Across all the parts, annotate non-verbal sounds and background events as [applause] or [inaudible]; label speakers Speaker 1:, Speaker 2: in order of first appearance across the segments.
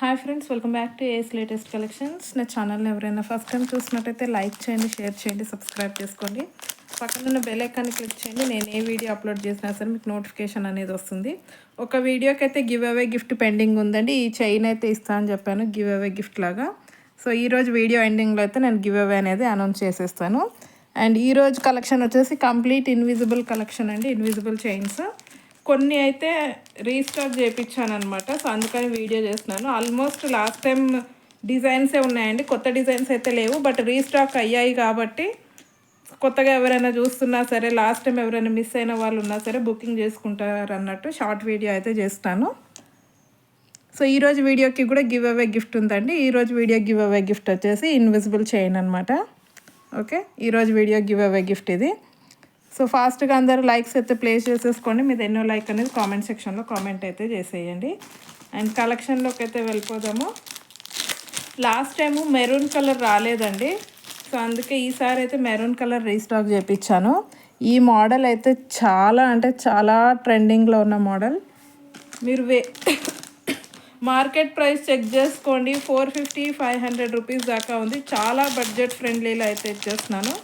Speaker 1: Hi friends welcome back to ace latest collections నా ఛానల్ని ఎవరైనా ఫస్ట్ టైం చూసినట్టయితే లైక్ చేయండి షేర్ చేయండి సబ్స్క్రైబ్ చేసుకోండి. పక్కన ఉన్న బెల్ ఐకాన్ని క్లిక్ చేయండి. నేను ఏ వీడియో అప్లోడ్ చేసినా సరే మీకు నోటిఫికేషన్ అనేది వస్తుంది. ఒక వీడియోకి అయితే గివ్ అవే గిఫ్ట్ పెండింగ్ ఉందండి. ఈ చైన్ అయితే ఇస్తా అని చెప్పాను గివ్ అవే గిఫ్ట్ లాగా సో ఈరోజు వీడియో ఎండింగ్లో అయితే నేను గివ్ అవే అనేది అనౌన్స్ చేసేస్తాను. అండ్ ఈరోజు కలెక్షన్ వచ్చేసి కంప్లీట్ ఇన్విజిబుల్ కలెక్షన్ అండి. ఇన్విజిబుల్ చైన్స్ కొన్ని అయితే రీస్టాక్ చేయించాను అనమాట సో అందుకని వీడియో చేస్తున్నాను. ఆల్మోస్ట్ లాస్ట్ టైం డిజైన్సే ఉన్నాయండి. కొత్త డిజైన్స్ అయితే లేవు. బట్ రీస్టాక్ అయ్యాయి కాబట్టి కొత్తగా ఎవరైనా చూస్తున్నా సరే లాస్ట్ టైం ఎవరైనా మిస్ అయిన వాళ్ళు ఉన్నా సరే బుకింగ్ చేసుకుంటారు అన్నట్టు షార్ట్ వీడియో అయితే చేస్తాను. సో ఈరోజు వీడియోకి కూడా గివ్ అవే గిఫ్ట్ ఉందండి. ఈరోజు వీడియో గివ్ అవే గిఫ్ట్ వచ్చేసి ఇన్విజిబుల్ చైన్ అనమాట ఓకే ఈరోజు వీడియో గివ్ అవే గిఫ్ట్ ఇది. సో ఫాస్ట్గా అందరూ లైక్స్ అయితే ప్లేస్ చేసేసుకోండి. మీద ఎన్నో లైక్ అనేది కామెంట్ సెక్షన్లో కామెంట్ అయితే చేసేయండి. అండ్ కలెక్షన్లోకి అయితే వెళ్ళిపోదాము. లాస్ట్ టైము మెరూన్ కలర్ రాలేదండి. సో అందుకే ఈసారి అయితే మెరూన్ కలర్ రీస్టాక్ చేయించాను ఈ మోడల్ అయితే చాలా అంటే చాలా ట్రెండింగ్లో ఉన్న మోడల్. మీరు వే [coughs] మార్కెట్ ప్రైస్ చెక్ చేసుకోండి. Four fifty five hundred rupees దాకా ఉంది. చాలా బడ్జెట్ ఫ్రెండ్లీలో అయితే ఇచ్చేస్తున్నాను.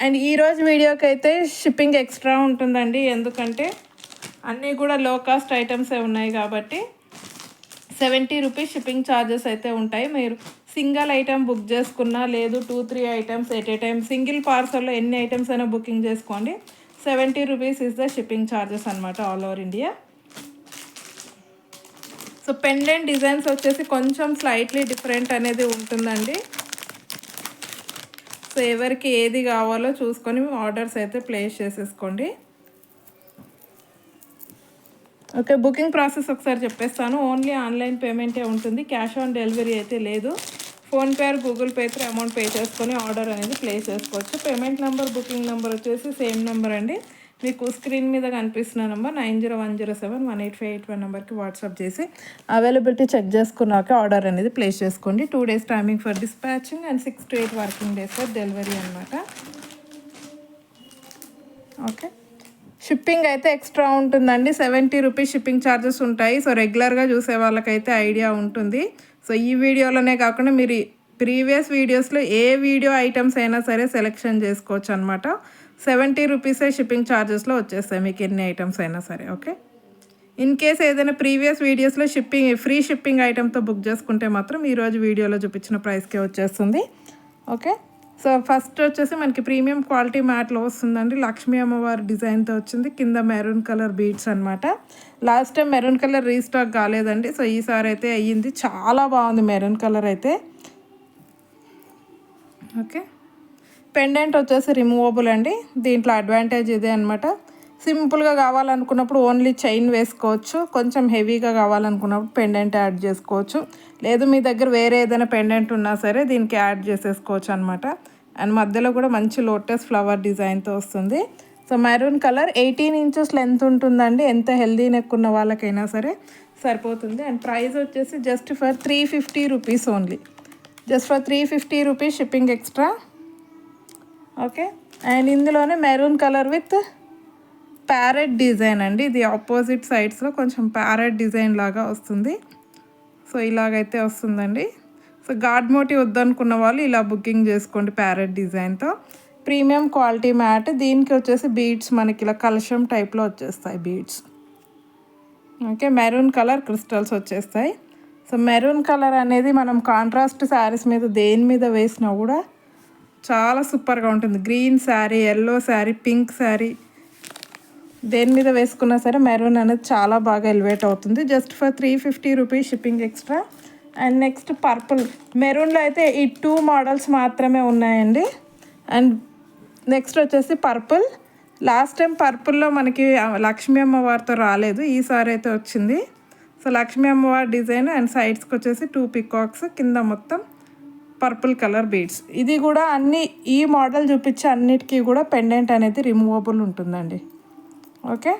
Speaker 1: అండ్ ఈరోజు వీడియోకి అయితే షిప్పింగ్ ఎక్స్ట్రా ఉంటుందండి. ఎందుకంటే అన్నీ కూడా లో కాస్ట్ ఐటమ్సే ఉన్నాయి కాబట్టి సెవెంటీ రూపీస్ షిప్పింగ్ ఛార్జెస్ అయితే ఉంటాయి. మీరు సింగిల్ ఐటమ్ బుక్ చేసుకున్నా లేదు two three items at a time single పార్సల్లో ఎన్ని ఐటమ్స్ అయినా బుకింగ్ చేసుకోండి. Seventy rupees is the shipping charges అనమాట all over India so pendant designs వచ్చేసి కొంచెం స్లైట్లీ డిఫరెంట్ అనేది ఉంటుందండి. సో ఎవరికి ఏది కావాలో చూసుకొని ఆర్డర్స్ అయితే ప్లేస్ చేసేసుకోండి. ఓకే బుకింగ్ ప్రాసెస్ ఒకసారి చెప్పేస్తాను. ఓన్లీ ఆన్లైన్ పేమెంటే ఉంటుంది. క్యాష్ ఆన్ డెలివరీ అయితే లేదు. PhonePe or Google Pay three amount pay చేసుకొని ఆర్డర్ అనేది ప్లేస్ చేసుకోవచ్చు. పేమెంట్ నెంబర్ బుకింగ్ నెంబర్ వచ్చేసి సేమ్ నెంబర్ అండి. మీకు స్క్రీన్ మీద కనిపిస్తున్న number nine zero one zero seven one eight five eight one నెంబర్కి వాట్సాప్ చేసి అవైలబిలిటీ చెక్ చేసుకున్నాక ఆర్డర్ అనేది ప్లేస్ చేసుకోండి. Two days timing for dispatching and six to eight working days for delivery అనమాట ఓకే షిప్పింగ్ అయితే extra ఉంటుందండి. Seventy rupees shipping charges ఉంటాయి. So రెగ్యులర్గా చూసే వాళ్ళకైతే ఐడియా ఉంటుంది. సో ఈ వీడియోలోనే కాకుండా మీరు ప్రీవియస్ వీడియోస్లో ఏ వీడియో ఐటమ్స్ అయినా సరే సెలెక్షన్ చేసుకోవచ్చు అనమాట సెవెంటీ రూపీసే షిప్పింగ్ ఛార్జెస్లో వచ్చేస్తాయి మీకు ఎన్ని ఐటమ్స్ అయినా సరే ఓకే? ఇన్ కేస్ ఏదైనా ప్రీవియస్ వీడియోస్లో షిప్పింగ్ ఫ్రీ షిప్పింగ్ ఐటమ్తో బుక్ చేసుకుంటే మాత్రం ఈరోజు వీడియోలో చూపించిన ప్రైస్కే వచ్చేస్తుంది ఓకే? సో ఫస్ట్ వచ్చేసి మనకి ప్రీమియం క్వాలిటీ మ్యాట్లో వస్తుందండి. లక్ష్మీ అమ్మవారి డిజైన్తో వచ్చింది. కింద మెరూన్ కలర్ బీడ్స్ అనమాట last time maroon colour restock కాలేదండి. సో ఈసారి అయితే అయ్యింది. చాలా బాగుంది మెరూన్ కలర్ అయితే. ఓకే? పెండెంట్ వచ్చేసి రిమూవబుల్ అండి. దీంట్లో అడ్వాంటేజ్ ఇదే అనమాట సింపుల్గా కావాలనుకున్నప్పుడు ఓన్లీ చైన్ వేసుకోవచ్చు. కొంచెం హెవీగా కావాలనుకున్నప్పుడు పెండెంట్ యాడ్ చేసుకోవచ్చు. లేదు మీ దగ్గర వేరే ఏదైనా పెండెంట్ ఉన్నా సరే దీనికి యాడ్ చేసేసుకోవచ్చు అనమాట అండ్ మధ్యలో కూడా మంచి లోటస్ ఫ్లవర్ డిజైన్తో వస్తుంది. So maroon colour eighteen inches length ఉంటుందండి. ఎంత హెల్దీ నెక్ ఉన్న వాళ్ళకైనా సరే సరిపోతుంది. అండ్ ప్రైస్ వచ్చేసి just for three fifty rupees only just for three fifty rupees shipping extra okay. And ఇందులోనే maroon colour with parrot design అండి. ఇది ఆపోజిట్ సైడ్స్లో కొంచెం ప్యారెట్ డిజైన్ లాగా వస్తుంది. సో ఇలాగైతే వస్తుందండి. సో గాడ్ మోటివ్ వద్దనుకున్న వాళ్ళు ఇలా బుకింగ్ చేసుకోండి ప్యారెట్ డిజైన్తో. Premium quality matte. దీనికి వచ్చేసి బీడ్స్ మనకి ఇలా కలశం టైప్లో వచ్చేస్తాయి beads. Okay maroon colour crystals వచ్చేస్తాయి. సో మెరూన్ కలర్ అనేది మనం కాంట్రాస్ట్ శారీస్ మీద దేని మీద వేసినా కూడా చాలా సూపర్గా ఉంటుంది. Green sari yellow sari pink sari. దేని మీద వేసుకున్నా సరే మెరూన్ అనేది చాలా బాగా ఎలివేట్ అవుతుంది. Just for three fifty rupees shipping extra and next purple మెరూన్లో అయితే ఈ టూ మోడల్స్ మాత్రమే ఉన్నాయండి. అండ్ నెక్స్ట్ వచ్చేసి పర్పుల్ లాస్ట్ టైం పర్పుల్లో మనకి లక్ష్మీ అమ్మవారితో రాలేదు. ఈసారి అయితే వచ్చింది. సో లక్ష్మీ అమ్మవారి డిజైన్ అండ్ సైడ్స్కి వచ్చేసి టూ పికాక్స్ కింద మొత్తం పర్పుల్ కలర్ బీడ్స్. ఇది కూడా అన్ని ఈ మోడల్ చూపించే అన్నిటికీ కూడా పెండెంట్ అనేది రిమూవబుల్ ఉంటుందండి. ఓకే?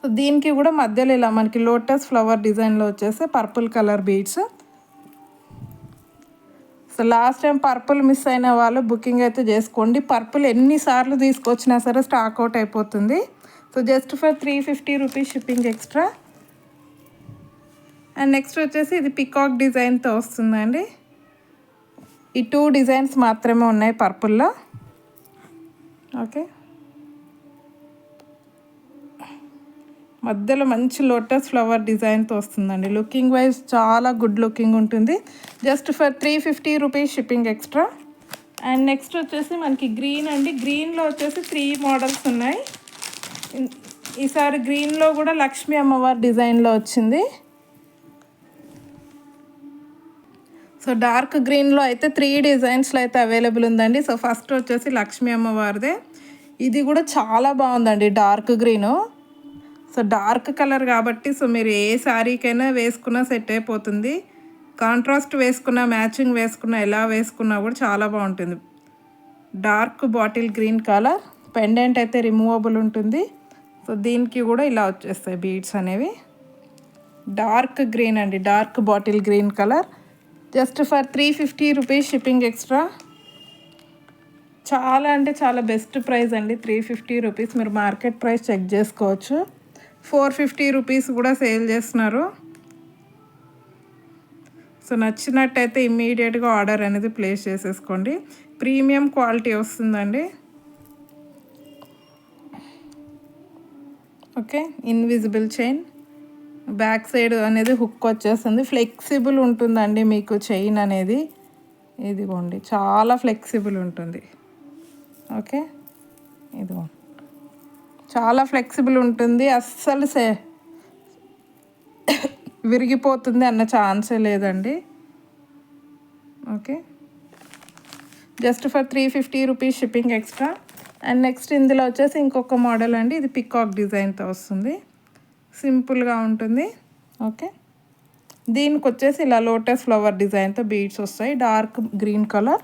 Speaker 1: సో దీనికి కూడా మధ్యలో ఇలా మనకి లోటస్ ఫ్లవర్ డిజైన్లో వచ్చేసి purple colour beads. So last time purple miss అయిన వాళ్ళు బుకింగ్ అయితే చేసుకోండి. పర్పుల్ ఎన్నిసార్లు తీసుకొచ్చినా సరే స్టాక్ అవుట్ అయిపోతుంది. So just for three fifty rupees shipping extra and next వచ్చేసి ఇది పికాక్ డిజైన్తో వస్తుందండి. ఈ టూ డిజైన్స్ మాత్రమే ఉన్నాయి పర్పుల్లో. ఓకే. మధ్యలో మంచి లోటస్ ఫ్లవర్ డిజైన్తో వస్తుందండి లుకింగ్ వైజ్ చాలా గుడ్ లుకింగ్ ఉంటుంది. Just for three fifty rupees shipping extra. And next వచ్చేసి మనకి గ్రీన్ అండి. గ్రీన్లో వచ్చేసి త్రీ మోడల్స్ ఉన్నాయి. ఈసారి గ్రీన్లో కూడా లక్ష్మీ అమ్మవారి డిజైన్లో వచ్చింది. సో డార్క్ గ్రీన్లో అయితే త్రీ డిజైన్స్లో అయితే అవైలబుల్ ఉందండి. సో ఫస్ట్ వచ్చేసి లక్ష్మీ అమ్మవారిదే. ఇది కూడా చాలా బాగుందండి dark green. So dark colour కాబట్టి సో మీరు ఏ శారీకైనా వేసుకున్నా సెట్ అయిపోతుంది. కాంట్రాస్ట్ వేసుకున్నా మ్యాచింగ్ వేసుకున్నా ఎలా వేసుకున్నా కూడా చాలా బాగుంటుంది. Dark bottle green colour. Pendant అయితే రిమూవబుల్ ఉంటుంది. సో దీనికి కూడా ఇలా వచ్చేస్తాయి బీడ్స్ అనేవి. డార్క్ గ్రీన్ అండి dark bottle green colour. Just for three fifty rupees shipping extra. చాలా అంటే చాలా బెస్ట్ ప్రైస్ అండి. త్రీ ఫిఫ్టీ రూపీస్ మీరు మార్కెట్ ప్రైస్ చెక్ చేసుకోవచ్చు. ఫోర్ ఫిఫ్టీ రూపీస్ కూడా సేల్ చేస్తున్నారు. సో నచ్చినట్టయితే ఇమ్మీడియట్గా ఆర్డర్ అనేది ప్లేస్ చేసేసుకోండి. ప్రీమియం క్వాలిటీ వస్తుందండి. Okay invisible chain. Back side అనేది హుక్ వచ్చేస్తుంది. ఫ్లెక్సిబుల్ ఉంటుందండి మీకు చైన్ అనేది. ఇదిగోండి చాలా ఫ్లెక్సిబుల్ ఉంటుంది. ఓకే? ఇదిగో చాలా ఫ్లెక్సిబుల్ ఉంటుంది. అస్సలు సే విరిగిపోతుంది అన్న ఛాన్సే లేదండి. Okay? Just for three fifty rupees shipping extra. And next ఇందులో వచ్చేసి ఇంకొక మోడల్ అండి. ఇది పికాక్ డిజైన్తో వస్తుంది. సింపుల్గా ఉంటుంది. ఓకే. దీనికి వచ్చేసి ఇలా లోటస్ ఫ్లవర్ డిజైన్తో బీడ్స్ వస్తాయి. Dark green colour.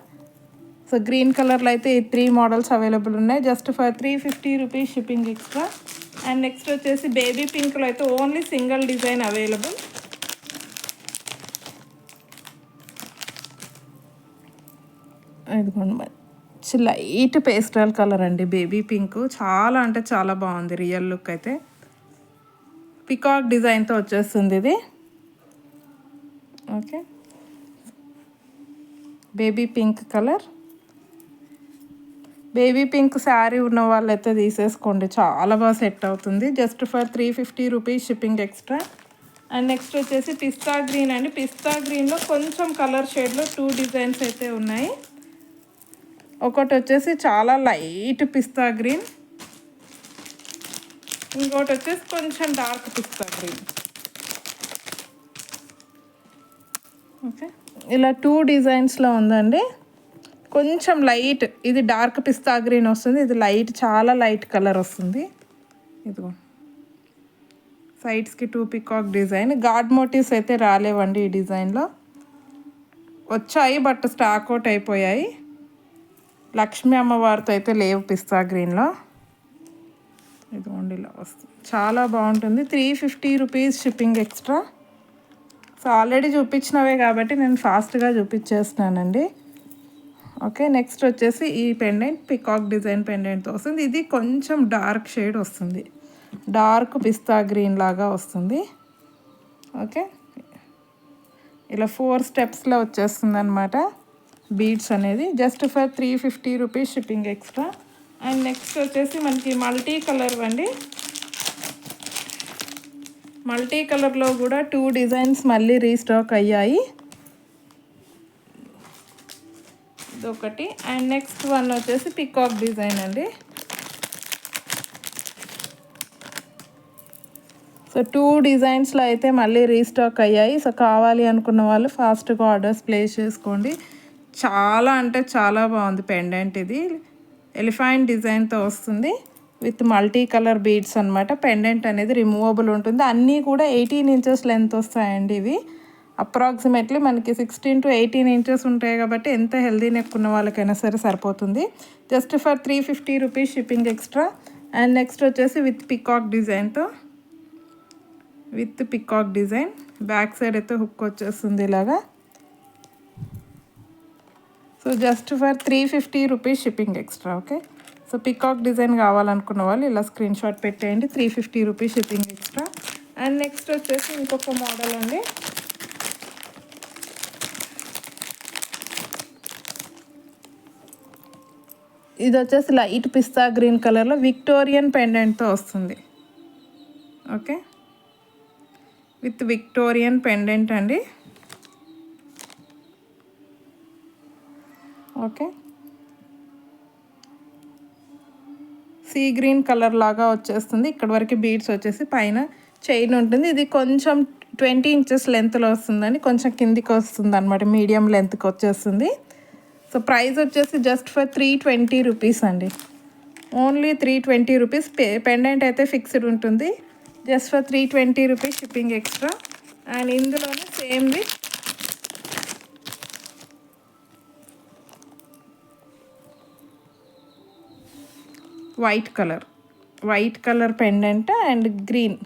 Speaker 1: So green కలర్లో అయితే ఈ త్రీ మోడల్స్ అవైలబుల్ ఉన్నాయి. Just for three fifty rupees shipping extra. And next వచ్చేసి బేబీ పింక్లో అయితే ఓన్లీ సింగిల్ డిజైన్ అవైలబుల్. ఇదిగోండి మంచి లైట్ పేస్టల్ కలర్ అండి బేబీ పింక్. చాలా అంటే చాలా బాగుంది రియల్ లుక్ అయితే. పికాక్ డిజైన్తో వచ్చేస్తుంది ఇది. Okay baby pink colour baby pink sari ఉన్న వాళ్ళైతే తీసేసుకోండి. చాలా బాగా సెట్ అవుతుంది. Just for three fifty rupees shipping extra and next వచ్చేసి పిస్తా గ్రీన్ అండి. పిస్తా గ్రీన్లో కొంచెం కలర్ షేడ్లో టూ డిజైన్స్ అయితే ఉన్నాయి. ఒకటి వచ్చేసి చాలా లైట్ పిస్తా గ్రీన్ ఇంకోటి వచ్చేసి కొంచెం డార్క్ పిస్తా గ్రీన్ ఓకే. ఇలా టూ డిజైన్స్లో ఉందండి. కొంచెం లైట్ ఇది డార్క్ పిస్తా గ్రీన్ వస్తుంది. ఇది లైట్ చాలా లైట్ కలర్ వస్తుంది. ఇదిగో. సైడ్స్కి two peacock design god motifs అయితే రాలేవండి ఈ డిజైన్లో వచ్చాయి బట్ స్టాక్ అవుట్ అయిపోయాయి. లక్ష్మీ అమ్మవారితో అయితే లేవు పిస్తా గ్రీన్లో ఇదిగోండి ఇలా వస్తుంది. చాలా బాగుంటుంది. Three fifty rupees shipping extra. So already చూపించినవే కాబట్టి నేను ఫాస్ట్గా చూపించేస్తున్నానండి. ఓకే నెక్స్ట్ వచ్చేసి ఈ పెండెంట్ పికాక్ డిజైన్ పెండెంట్తో వస్తుంది. ఇది కొంచెం డార్క్ షేడ్ వస్తుంది. డార్క్ పిస్తా గ్రీన్ లాగా వస్తుంది. ఓకే. ఇలా ఫోర్ స్టెప్స్లో వచ్చేస్తుంది అనమాట బీడ్స్ అనేది. Just for three fifty rupees shipping extra. And next వచ్చేసి మనకి మల్టీ కలర్ అండి. మల్టీ కలర్లో కూడా టూ డిజైన్స్ మళ్ళీ రీస్టాక్ అయ్యాయి. ఇదొకటి. అండ్ నెక్స్ట్ వన్ వచ్చేసి పికాక్ డిజైన్ అండి. సో టూ డిజైన్స్లో అయితే మళ్ళీ రీస్టాక్ అయ్యాయి. సో కావాలి అనుకున్న వాళ్ళు ఫాస్ట్గా ఆర్డర్స్ ప్లేస్ చేసుకోండి. చాలా అంటే చాలా బాగుంది పెండెంట్ ఇది. ఎలిఫాంట్ డిజైన్తో వస్తుంది. విత్ మల్టీ కలర్ బీడ్స్ అనమాట పెండెంట్ అనేది రిమూవబుల్ ఉంటుంది. అన్నీ కూడా ఎయిటీన్ ఇంచెస్ లెంత్ వస్తాయండి ఇవి. అప్రాక్సిమేట్లీ మనకి సిక్స్టీన్ టు ఎయిటీన్ ఇంచెస్ ఉంటాయి కాబట్టి ఎంత హెల్దీ నెక్ ఉన్న వాళ్ళకైనా సరే సరిపోతుంది. Just for three fifty rupees shipping extra and next వచ్చేసి విత్ పికాక్ డిజైన్తో with peacock design back side అయితే హుక్ వచ్చేస్తుంది ఇలాగా. So just for three fifty rupees shipping extra okay so peacock design కావాలనుకున్న వాళ్ళు ఇలా స్క్రీన్ షాట్ పెట్టేయండి. Three fifty rupees shipping extra and next వచ్చేసి ఇంకొక మోడల్ అండి. ఇది వచ్చేసి లైట్ పిస్తా గ్రీన్ కలర్లో విక్టోరియన్ పెండెంట్తో వస్తుంది. ఓకే విత్ విక్టోరియన్ పెండెంట్ అండి. ఓకే. సీ గ్రీన్ కలర్ లాగా వచ్చేస్తుంది. ఇక్కడ వరకు బీడ్స్ వచ్చేసి పైన చైన్ ఉంటుంది. ఇది కొంచెం ట్వంటీ ఇంచెస్ లెంత్లో వస్తుందని కొంచెం కిందికి వస్తుంది అనమాట మీడియం లెంత్కి వచ్చేస్తుంది. సో ప్రైస్ వచ్చేసి just for three twenty rupees అండి. Only three twenty rupees. Pendant అయితే ఫిక్స్డ్ ఉంటుంది. Just for three twenty rupees shipping extra. And ఇందులోనే same with white colour. White colour pendant and green.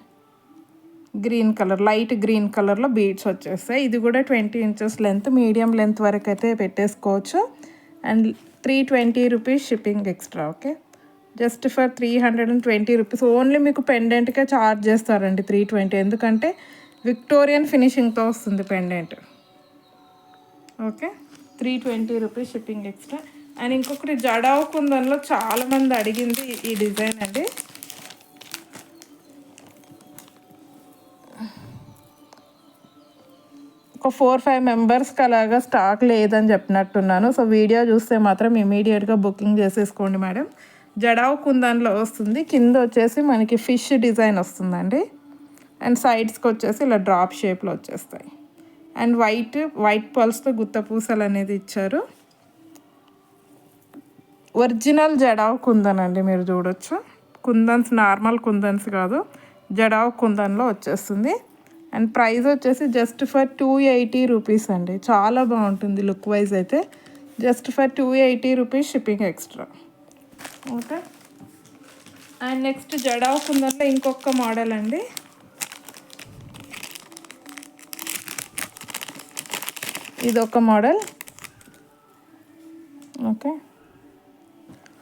Speaker 1: Green colour light green కలర్లో beads వచ్చేస్తాయి. ఇది కూడా twenty inches length medium length వరకు అయితే పెట్టేసుకోవచ్చు. And three twenty rupees shipping extra okay? Just for three hundred and twenty rupees. Only మీకు పెండెంట్కే charge చేస్తారండి త్రీ ట్వంటీ. ఎందుకంటే విక్టోరియన్ ఫినిషింగ్తో వస్తుంది pendant okay? Three twenty rupees shipping extra. And ఇంకొకటి జడావు కుందన్లో చాలామంది అడిగింది ఈ డిజైన్ అండి. ఒక ఫోర్ ఫైవ్ మెంబర్స్కి అలాగా స్టాక్ లేదని చెప్పినట్టున్నాను. సో వీడియో చూస్తే మాత్రం ఇమీడియట్గా బుకింగ్ చేసేసుకోండి మేడం. జడావు కుందన్లో వస్తుంది. కింద వచ్చేసి మనకి ఫిష్ డిజైన్ వస్తుందండి. అండ్ సైడ్స్కి వచ్చేసి ఇలా డ్రాప్ షేప్లో వచ్చేస్తాయి. అండ్ వైట్ వైట్ పల్స్తో గుత్త పూసలు అనేది ఇచ్చారు. ఒరిజినల్ జడావ్ కుందన్ అండి మీరు చూడొచ్చు. కుందన్స్ నార్మల్ కుందన్స్ కాదు. జడావ్ కుందన్లో వచ్చేస్తుంది. అండ్ ప్రైస్ వచ్చేసి just for two eighty rupees అండి. చాలా బాగుంటుంది లుక్ వైజ్ అయితే. Just for two eighty rupees shipping extra. Okay. And next jadau కుందన్లో ఇంకొక మోడల్ అండి. ఇది ఒక మోడల్. ఓకే.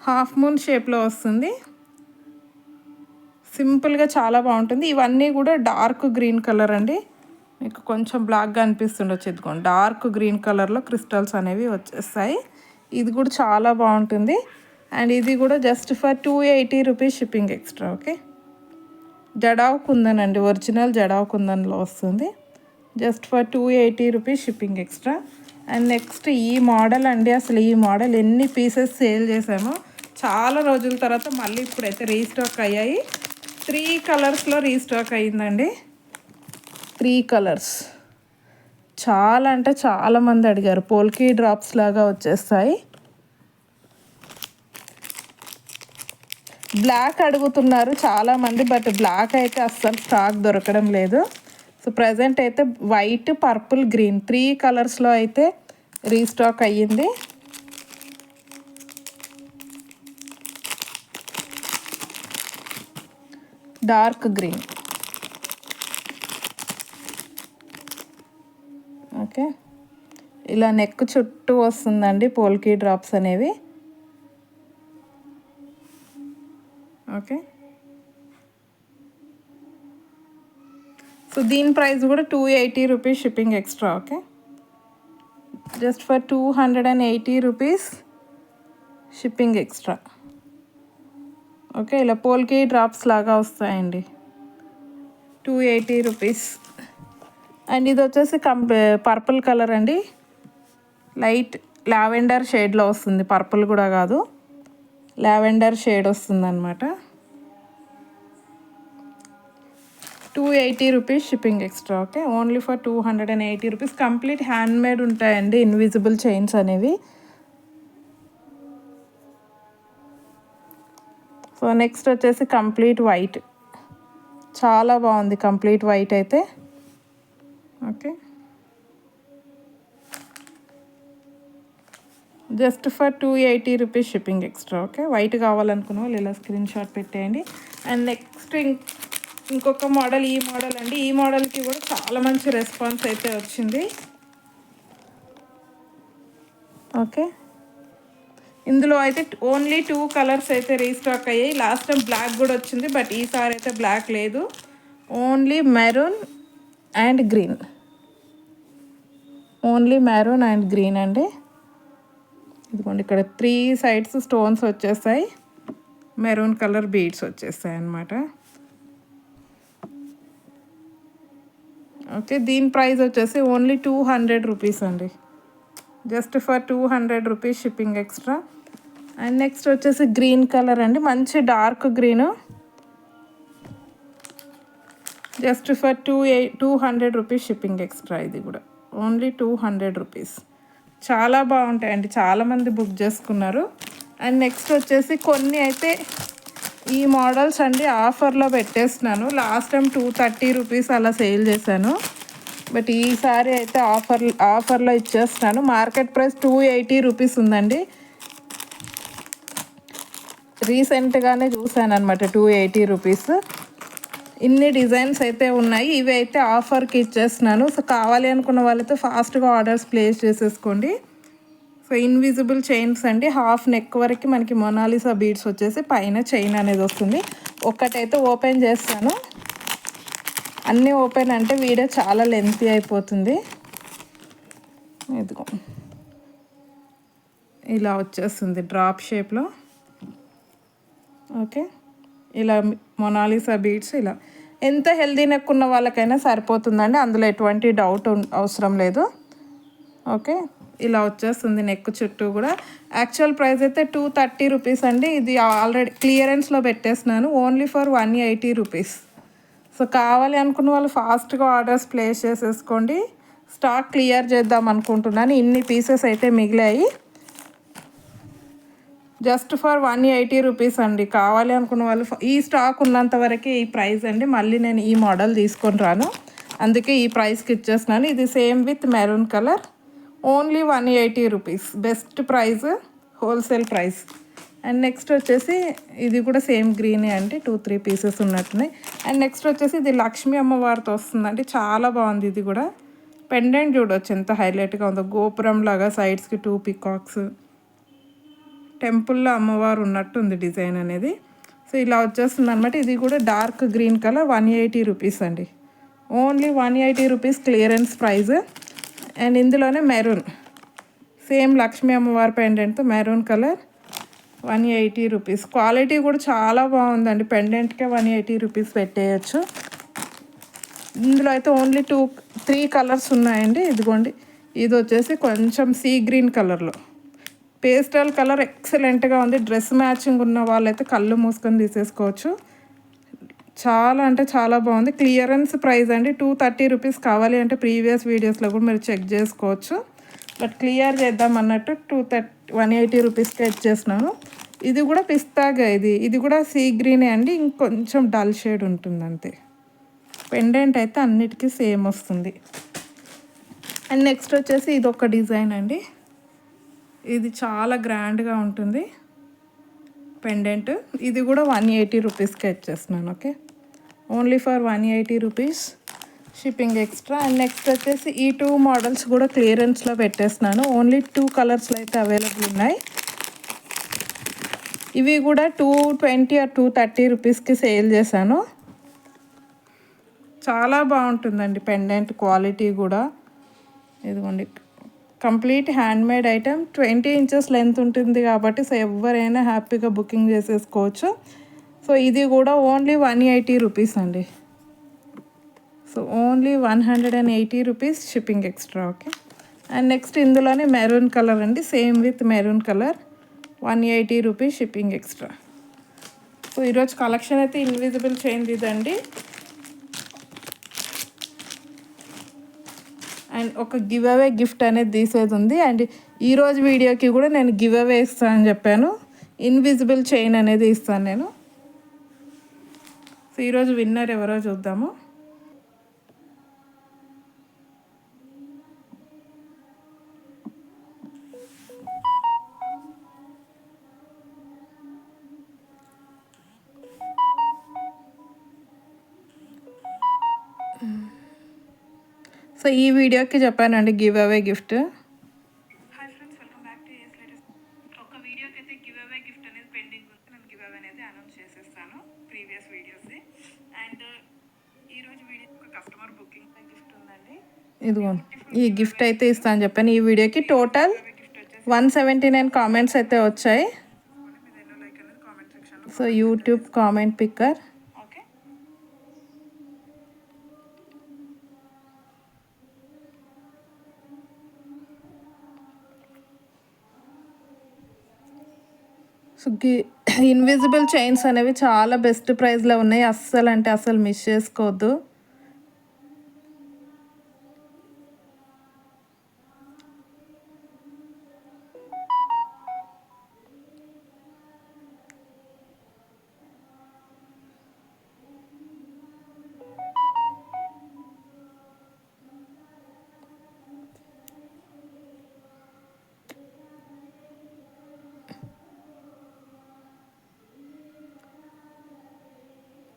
Speaker 1: హాఫ్ మూన్ షేప్లో వస్తుంది. సింపుల్గా చాలా బాగుంటుంది. ఇవన్నీ కూడా డార్క్ గ్రీన్ కలర్ అండి. మీకు కొంచెం బ్లాక్గా అనిపిస్తుండొచ్చు. ఎత్తుకోండి డార్క్ గ్రీన్ కలర్లో క్రిస్టల్స్ అనేవి వచ్చేస్తాయి. ఇది కూడా చాలా బాగుంటుంది. అండ్ ఇది కూడా just for two eighty rupees shipping extra okay? Jadau kundan అండి ఒరిజినల్ జడావ్ కుందన్లో వస్తుంది. Just for two eighty rupees shipping extra. And next ఈ మోడల్ అండి అసలు ఈ మోడల్ ఎన్ని పీసెస్ సేల్ చేసామో. చాలా రోజుల తర్వాత మళ్ళీ ఇప్పుడైతే రీస్టాక్ అయ్యాయి. త్రీ కలర్స్లో రీస్టాక్ అయ్యిందండి. Three colours. చాలా అంటే చాలామంది అడిగారు. పోల్కీ డ్రాప్స్ లాగా వచ్చేస్తాయి. బ్లాక్ అడుగుతున్నారు చాలామంది బట్ బ్లాక్ అయితే అస్సలు స్టాక్ దొరకడం లేదు. సో ప్రజెంట్ అయితే వైట్ పర్పుల్ గ్రీన్ త్రీ కలర్స్లో అయితే రీస్టాక్ అయ్యింది. Dark green. ఓకే. ఇలా నెక్ చుట్టూ వస్తుందండి పోల్కీ డ్రాప్స్ అనేవి. ఓకే. సో దీని ప్రైస్ కూడా two eighty rupees shipping extra okay. Just for two hundred and eighty rupees shipping extra. Okay ఇలా పోల్కి డ్రాప్స్ లాగా వస్తాయండి. Two eighty rupees. అండ్ ఇది వచ్చేసి కంప్ పర్పుల్ కలర్ అండి. లైట్ లావెండర్ షేడ్లో వస్తుంది. పర్పుల్ కూడా కాదు. లావెండర్ షేడ్ వస్తుంది అనమాట two eighty rupees shipping extra okay? Only for two hundred and eighty rupees. Complete handmade ఉంటాయండి. ఇన్విజిబుల్ చైన్స్ అనేవి. సో నెక్స్ట్ వచ్చేసి కంప్లీట్ వైట్. చాలా బాగుంది కంప్లీట్ వైట్ అయితే. Okay. Just for two eighty rupees shipping extra okay? White కావాలనుకున్న వాళ్ళు ఇలా screen shot పెట్టేయండి. అండ్ నెక్స్ట్ ఇంకొక మోడల్ ఈ మోడల్ అండి. ఈ మోడల్కి కూడా చాలా మంచి రెస్పాన్స్ అయితే వచ్చింది. ఓకే? ఇందులో అయితే ఓన్లీ టూ కలర్స్ అయితే రీస్టాక్ అయ్యాయి. లాస్ట్ టైం బ్లాక్ కూడా వచ్చింది బట్ ఈసారి అయితే బ్లాక్ లేదు. Only maroon and green only maroon and green అండి. ఇదిగోండి ఇక్కడ త్రీ సైడ్స్ స్టోన్స్ వచ్చేస్తాయి. మెరూన్ కలర్ బీడ్స్ వచ్చేస్తాయి అన్నమాట. ఓకే దీని ప్రైస్ వచ్చేసి ఓన్లీ టూ హండ్రెడ్ రూపీస్ అండి. Just for two hundred rupees shipping extra and next వచ్చేసి గ్రీన్ కలర్ అండి. మంచి dark green. Just for two ఎయి two hundred rupees shipping extra ఇది కూడా. Only two hundred rupees. చాలా బాగుంటాయండి. చాలామంది బుక్ చేసుకున్నారు. అండ్ నెక్స్ట్ వచ్చేసి కొన్ని అయితే ఈ మోడల్స్ అండి ఆఫర్లో పెట్టేస్తున్నాను. Last time two thirty rupees అలా సేల్ చేశాను. బట్ ఈసారి అయితే ఆఫర్ ఆఫర్లో ఇచ్చేస్తున్నాను. Market price two eighty rupees ఉందండి. రీసెంట్గానే చూసాను అనమాట టూ ఎయిటీ రూపీస్. ఇన్ని డిజైన్స్ అయితే ఉన్నాయి. ఇవి అయితే ఆఫర్కి ఇచ్చేస్తున్నాను. సో కావాలి అనుకున్న వాళ్ళతో ఫాస్ట్గా ఆర్డర్స్ ప్లేస్ చేసేసుకోండి. సో ఇన్విజిబుల్ చైన్స్ అండి. హాఫ్ నెక్ వరకు మనకి మొనాలిసా బీడ్స్ వచ్చేసి పైన చైన్ అనేది వస్తుంది. ఒక్కటైతే ఓపెన్ చేస్తాను. అన్నీ ఓపెన్ అంటే వీడియో చాలా లెంతీ అయిపోతుంది. ఇదిగో. ఇలా వచ్చేస్తుంది డ్రాప్ షేప్లో. ఓకే? ఇలా మొనాలిసా బీడ్స్ ఇలా. ఎంత హెల్దీ నెక్ ఉన్న వాళ్ళకైనా సరిపోతుందండి. అందులో ఎటువంటి డౌట్ అవసరం లేదు. ఓకే? ఇలా వచ్చేస్తుంది నెక్ చుట్టూ కూడా. యాక్చువల్ ప్రైస్ అయితే టూ థర్టీ రూపీస్ అండి. ఇది ఆల్రెడీ క్లియరెన్స్లో పెట్టేస్తున్నాను. Only for one eighty rupees. So కావాలి అనుకున్న వాళ్ళు ఫాస్ట్గా ఆర్డర్స్ ప్లేస్ చేసేసుకోండి. స్టాక్ క్లియర్ చేద్దాం అనుకుంటున్నాను. ఇన్ని పీసెస్ అయితే మిగిలాయి. Just for one eighty rupees అండి. కావాలి అనుకున్న వాళ్ళు ఈ స్టాక్ ఉన్నంత వరకే ఈ ప్రైస్ అండి. మళ్ళీ నేను ఈ మోడల్ తీసుకొని రాను. అందుకే ఈ ప్రైస్కి ఇచ్చేస్తున్నాను. ఇది same with maroon colour. Only one eighty rupees. Best price wholesale price. And next వచ్చేసి ఇది కూడా సేమ్ గ్రీనే అండి. టూ త్రీ పీసెస్ ఉన్నట్టున్నాయి. అండ్ నెక్స్ట్ వచ్చేసి ఇది లక్ష్మీ అమ్మవారితో వస్తుందండి. చాలా బాగుంది ఇది కూడా. పెండెంట్ చూడవచ్చు ఎంత హైలైట్గా ఉందో. గోపురం లాగా సైడ్స్కి టూ పికాక్స్. టెంపుల్లో అమ్మవారు ఉన్నట్టు ఉంది డిజైన్ అనేది. సో ఇలా వచ్చేస్తుంది అనమాట ఇది కూడా dark green colour one eighty rupees అండి. Only one eighty rupees clearance price and ఇందులోనే మెరూన్. సేమ్ లక్ష్మీ అమ్మవారి పెండెంట్తో maroon colour one eighty rupees. Quality కూడా చాలా బాగుందండి. పెండెంట్కే వన్ ఎయిటీ రూపీస్ పెట్టేయచ్చు. ఇందులో అయితే ఓన్లీ టూ త్రీ కలర్స్ ఉన్నాయండి. ఇదిగోండి. ఇది వచ్చేసి కొంచెం సీ గ్రీన్ కలర్లో. పేస్టల్ కలర్ ఎక్సలెంట్గా ఉంది. డ్రెస్ మ్యాచింగ్ ఉన్న వాళ్ళైతే కళ్ళు మూసుకొని తీసేసుకోవచ్చు. చాలా అంటే చాలా బాగుంది. క్లియరెన్స్ ప్రైస్ అండి. టూ థర్టీ రూపీస్ కావాలి అంటే ప్రీవియస్ వీడియోస్లో కూడా మీరు చెక్ చేసుకోవచ్చు. బట్ క్లియర్ చేద్దాం అన్నట్టు టూ థర్టీ వన్ ఎయిటీ రూపీస్కి ఇచ్చేసినాను ఇది కూడా పిస్తాగా ఇది. ఇది కూడా సీ గ్రీనే అండి. ఇంకొంచెం డల్ షేడ్ ఉంటుంది అంతే పెండెంట్ అయితే అన్నిటికీ సేమ్ వస్తుంది. అండ్ నెక్స్ట్ వచ్చేసి ఇది ఒక డిజైన్ అండి. ఇది చాలా గ్రాండ్గా ఉంటుంది. పెండెంట్ ఇది కూడా వన్ ఎయిటీ రూపీస్కే ఇచ్చేస్తున్నాను okay? Only for one eighty rupees. Shipping extra and next వచ్చేసి ఈ టూ మోడల్స్ కూడా క్లియరెన్స్లో పెట్టేస్తున్నాను. ఓన్లీ టూ కలర్స్లో అయితే అవైలబుల్ ఉన్నాయి. ఇవి కూడా two twenty or two thirty రూపీస్కి సేల్ చేశాను. చాలా బాగుంటుందండి పెండెంట్ క్వాలిటీ కూడా. ఇదిగోండి complete handmade item. Twenty inches length ఉంటుంది కాబట్టి సో ఎవరైనా హ్యాపీగా బుకింగ్ చేసేసుకోవచ్చు. సో ఇది కూడా ఓన్లీ వన్ ఎయిటీ రూపీస్ అండి. So only one hundred and eighty rupees shipping extra okay. And next ఇందులోనే మెరూన్ కలర్ అండి. Same with maroon colour. One eighty rupees shipping extra. So ఈరోజు collection అయితే invisible చేయింది ఇదండి. And ఒక give away gift అనేది తీసేది ఉంది అండ్ ఈరోజు వీడియోకి కూడా నేను గివ్ అవే ఇస్తానని చెప్పాను. ఇన్విజిబుల్ చైన్ అనేది ఇస్తాను నేను. సో ఈరోజు విన్నర్ ఎవరో చూద్దాము. ఈ వీడియోకి చెప్పానండి give away gift. Previous video ఇదిగో ఈ గిఫ్ట్ అయితే ఇస్తాను చెప్పాను. ఈ వీడియోకి total one seventy nine comments అయితే వచ్చాయి. So YouTube comment picker invisible chains అనేవి చాలా బెస్ట్ ప్రైస్లో ఉన్నాయి. అస్సలు అంటే అసలు మిస్ చేసుకోవద్దు.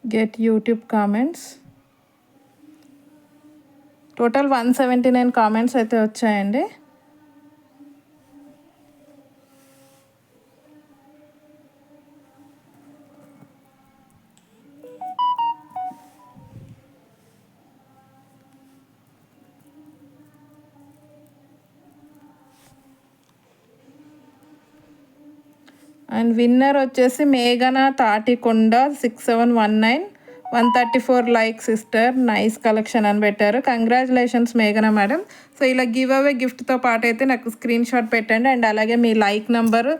Speaker 1: Get YouTube comments total one seventy nine comments అయితే వచ్చాయండి. అండ్ విన్నర్ వచ్చేసి మేఘన Tatikonda six seven one nine one thirty four like sister nice collection అని పెట్టారు. కంగ్రాచులేషన్స్ మేఘన మేడం సో ఇలా గివ్ అవే గిఫ్ట్తో పాటు అయితే నాకు స్క్రీన్ షాట్ పెట్టండి. అండ్ అలాగే మీ లైక్ నెంబరు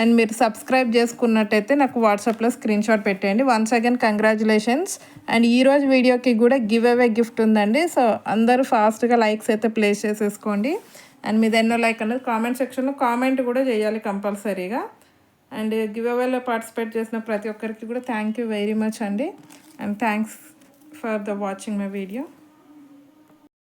Speaker 1: అండ్ మీరు సబ్స్క్రైబ్ చేసుకున్నట్టయితే నాకు వాట్సాప్లో స్క్రీన్ షాట్ పెట్టండి వన్స్ అగైన్ కంగ్రాచులేషన్స్ అండ్ ఈరోజు వీడియోకి కూడా గివ్ అవే గిఫ్ట్ ఉందండి. సో అందరూ ఫాస్ట్గా లైక్స్ అయితే ప్లేస్ చేసేసుకోండి. అండ్ మీద ఎన్నో లైక్ అనేది కామెంట్ సెక్షన్లో కామెంట్ కూడా చేయాలి కంపల్సరీగా అండ్ గివ్ అవేలో పార్టిసిపేట్ చేసిన ప్రతి ఒక్కరికి కూడా థ్యాంక్ యూ వెరీ మచ్ అండి. And thanks for the watching my video.